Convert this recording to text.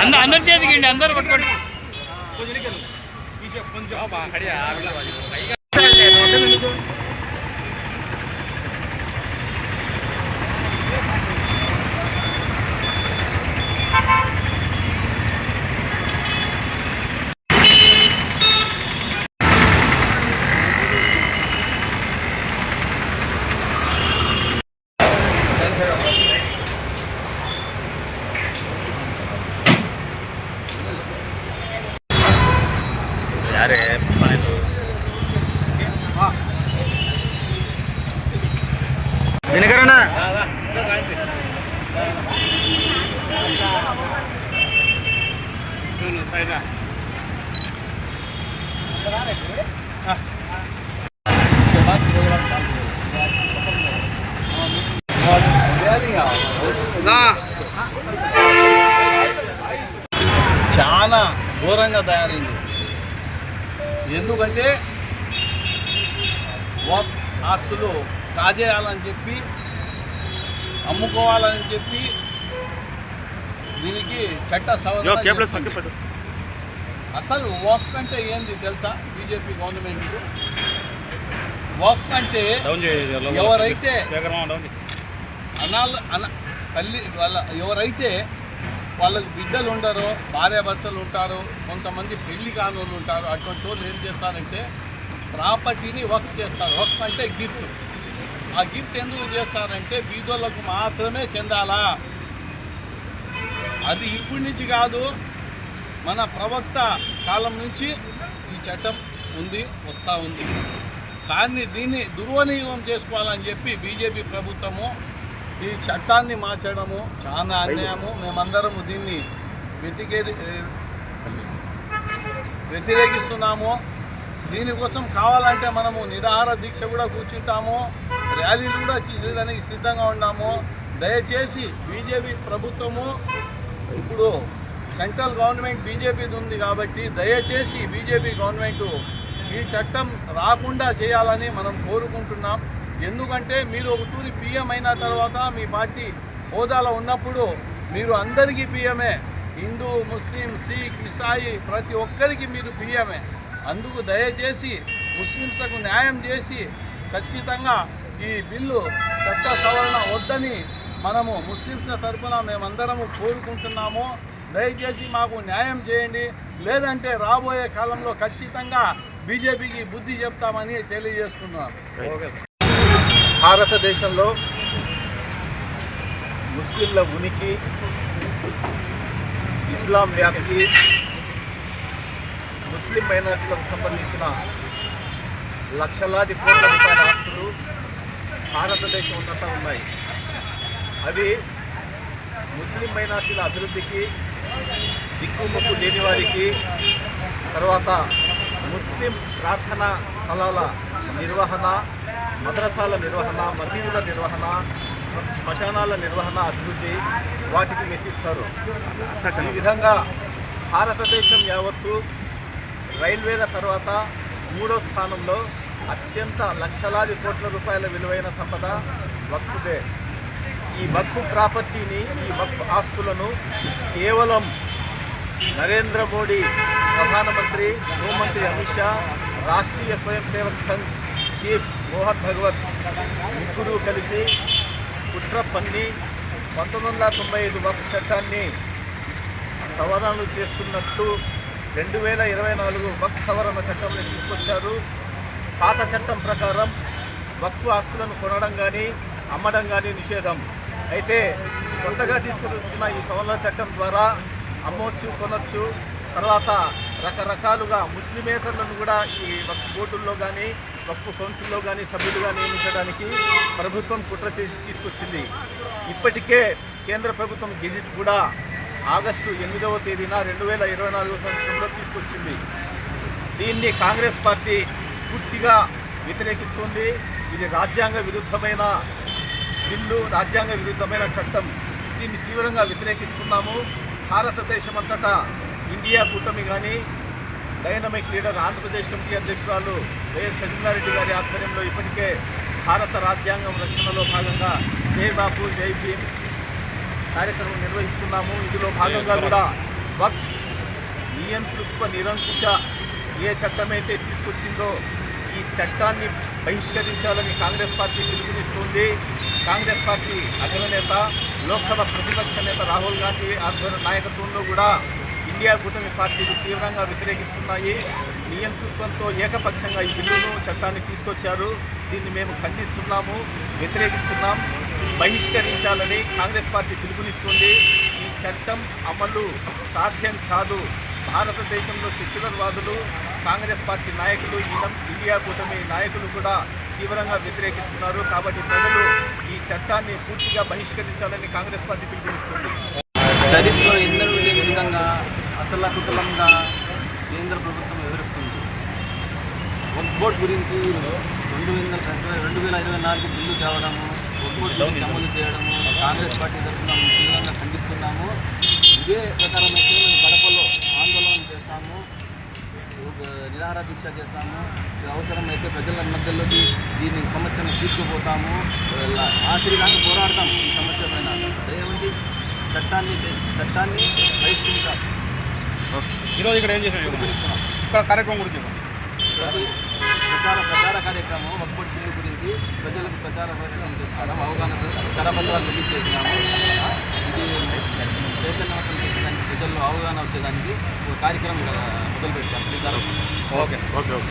అందరు అందరి చేతికి అండి అందరు పట్టుకోండి. దినకరణ చాలా ఘోరంగా తయారైంది. ఎందుకంటే ఆస్తులు కాజేయాలని చెప్పి అమ్ముకోవాలని చెప్పి దీనికి చట్ట సవరణ. అసలు వక్ అంటే ఏంది తెలుసా? బీజేపీ గవర్నమెంట్ వక్ అంటే ఎవరైతే అనాలు అన తల్లి వాళ్ళ ఎవరైతే వాళ్ళకి బిడ్డలు ఉండరో భార్యాభర్తలు ఉంటారో కొంతమంది పెళ్ళి కానోళ్ళు ఉంటారు అటువంటి వాళ్ళు ఏం చేస్తారంటే ప్రాపర్టీని వర్క్ చేస్తారు. వర్క్ అంటే గిఫ్ట్. ఆ గిఫ్ట్ ఎందుకు చేస్తారంటే బీదోళ్ళకు మాత్రమే చెందాలా. అది ఇప్పటి నుంచి కాదు మన ప్రవక్త కాలం నుంచి ఈ చట్టం ఉంది వస్తూ ఉంది. కానీ దీన్ని దుర్వినియోగం చేసుకోవాలని చెప్పి బీజేపీ ప్రభుత్వము ఈ చట్టాన్ని మార్చడము చాలా అన్యాయము. మేమందరము దీన్ని వ్యతికే వ్యతిరేకిస్తున్నాము. దీనికోసం కావాలంటే మనము నిరాహార దీక్ష కూడా కూర్చుంటాము ర్యాలీలు కూడా చేసేదానికి సిద్ధంగా ఉన్నాము. దయచేసి బీజేపీ ప్రభుత్వము ఇప్పుడు సెంట్రల్ గవర్నమెంట్ బీజేపీది ఉంది కాబట్టి దయచేసి బీజేపీ గవర్నమెంట్ ఈ చట్టం రాకుండా చేయాలని మనం కోరుకుంటున్నాం. ఎందుకంటే మీరు ఒక తూరి అయిన తర్వాత మీ పార్టీ హోదాలో ఉన్నప్పుడు మీరు అందరికీ పిఎమే హిందూ ముస్లిం సిక్ ఇసాయి ప్రతి ఒక్కరికి మీరు పిఎమే అందుకు దయచేసి ముస్లింస్లకు న్యాయం చేసి ఖచ్చితంగా ఈ బిల్లు చట్ట సవరణ వద్దని మనము ముస్లింస్ తరఫున మేమందరము కోరుకుంటున్నాము. దయచేసి మాకు న్యాయం చేయండి. లేదంటే రాబోయే కాలంలో ఖచ్చితంగా బీజేపీకి బుద్ధి చెప్తామని తెలియజేస్తున్నాను. భారతదేశంలో ముస్లింల ఉనికి ఇస్లాం వ్యాప్తి ముస్లిం మైనార్టీలకు సంబంధించిన లక్షలాది కోట్ల రూపాయల ఆస్తులు భారతదేశం అంతటా ఉన్నాయి. అవి ముస్లిం మైనార్టీల అభివృద్ధికి దిక్కుముక్కు లేని వారికి తర్వాత ముస్లిం ప్రార్థనా స్థలాల నిర్వహణ మద్రసాల నిర్వహణ మసీదుల నిర్వహణ శ్మశానాల నిర్వహణ అభివృద్ధి వాటికి వెచ్చిస్తారు. ఈ విధంగా భారతదేశం యావత్తు రైల్వేల తర్వాత మూడో స్థానంలో అత్యంత లక్షలాది కోట్ల రూపాయల విలువైన సంపద వక్ఫుదే ఈ వక్ఫ్ ప్రాపర్టీని ఈ వక్ఫ్ ఆస్తులను కేవలం నరేంద్ర మోడీ ప్రధానమంత్రి హోంమంత్రి అమిత్ షా రాష్ట్రీయ స్వయం సేవక్ సంఘ్ చీఫ్ మోహన్ భగవత్ ముగ్గురు కలిసి కుట్ర పన్ని పంతొమ్మిది వందల తొంభై ఐదు వర్క్ చట్టాన్ని సవరణలు చేస్తున్నట్టు రెండు వేల ఇరవై నాలుగు వక్ సవరణ చట్టంలో తీసుకొచ్చారు. పాత చట్టం ప్రకారం వక్ఫ్ ఆస్తులను కొనడం కానీ అమ్మడం కానీ నిషేధం. అయితే కొత్తగా తీసుకొచ్చిన ఈ సవరణ చట్టం ద్వారా అమ్మవచ్చు కొనవచ్చు తర్వాత రకరకాలుగా ముస్లిమేతరులను కూడా ఈ వక్ఫ్ బోర్డుల్లో కానీ వక్ఫ్ కౌన్సిల్లో కానీ సభ్యులుగా నియమించడానికి ప్రభుత్వం కుట్ర చేసి తీసుకొచ్చింది. ఇప్పటికే కేంద్ర ప్రభుత్వం గెజిట్ కూడా ఆగస్టు ఎనిమిదవ తేదీన రెండు వేల ఇరవై నాలుగో సంవత్సరంలో తీసుకొచ్చింది. దీన్ని కాంగ్రెస్ పార్టీ పూర్తిగా వ్యతిరేకిస్తుంది. ఇది రాజ్యాంగ విరుద్ధమైన బిల్లు రాజ్యాంగ విరుద్ధమైన చట్టం. దీన్ని తీవ్రంగా వ్యతిరేకిస్తున్నాము. భారతదేశం అంతటా ఇండియా కూటమి కానీ డైనమిక్ లీడర్ ఆంధ్రప్రదేశ్ కమిటీ అధ్యక్షురాలు వైఎస్ సత్యనారెడ్డి గారి ఆధ్వర్యంలో ఇప్పటికే భారత రాజ్యాంగం రక్షణలో భాగంగా జై బాబు జై భీమ్ కార్యక్రమం నిర్వహిస్తున్నాము. ఇందులో భాగంగా కూడా వక్ నియంతృత్వ నిరంకుశ ఏ చట్టమైతే తీసుకొచ్చిందో ఈ చట్టాన్ని బహిష్కరించాలని కాంగ్రెస్ పార్టీ పిలుపునిస్తుంది. కాంగ్రెస్ పార్టీ అగ్రనేత లోక్సభ ప్రతిపక్ష నేత రాహుల్ గాంధీ ఆధ్వర్య నాయకత్వంలో కూడా ఇండియా కూటమి పార్టీలు తీవ్రంగా వ్యతిరేకిస్తున్నాయి. నియంతృత్వంతో ఏకపక్షంగా ఈ బిల్లును చట్టాన్ని తీసుకొచ్చారు. దీన్ని మేము ఖండిస్తున్నాము వ్యతిరేకిస్తున్నాం. బహిష్కరించాలని కాంగ్రెస్ పార్టీ పిలుపునిస్తుంది. ఈ చట్టం అమలు సాధ్యం కాదు. భారతదేశంలో సెక్యులర్వాదులు కాంగ్రెస్ పార్టీ నాయకులు ఇండియా కూటమి నాయకులు కూడా తీవ్రంగా వ్యతిరేకిస్తున్నారు. కాబట్టి ప్రజలు ఈ చట్టాన్ని పూర్తిగా బహిష్కరించాలని కాంగ్రెస్ పార్టీ పిలుపునిస్తుంది. చరిత్రలో ఎందరూ లేని విధంగా అతలకుతలంగా కేంద్ర ప్రభుత్వం వివరిస్తుంది. వక్ గురించి రెండు వేల రెండు వేల ఇరవై నాలుగు బిల్లు తేవడము వక్ అమలు చేయడము కాంగ్రెస్ పార్టీ తరఫున తీవ్రంగా ఖండిస్తున్నాము. ఇదే ప్రకారం అయితే ఆందోళన చేస్తాము నిరాహార దీక్ష చేస్తాము. అవసరమైతే ప్రజల మధ్యలోకి దీని సమస్యను తీసుకుపోతాము. ఆఖరి దాకా పోరాడతాం ఈ సమస్య పైన. దయవంచి చట్టాన్ని చట్టాన్ని బహిష్కరించాలి. ఈరోజు ఇక్కడ ఏం పిలుపునిస్తున్నాం. ఇక్కడ కార్యక్రమం గురించి ప్రచార ప్రచార కార్యక్రమం బిల్లు గురించి ప్రజలకు ప్రచార ప్రచారం చేస్తున్నాం అవగాహన కరపత్రాలు రిలీజ్ చేస్తున్నాము ఇది చైతన్యవంతం చేసేదానికి ప్రజల్లో అవగాహన వచ్చేదానికి ఒక కార్యక్రమం మొదలు పెట్టాము ఓకే ఓకే ఓకే.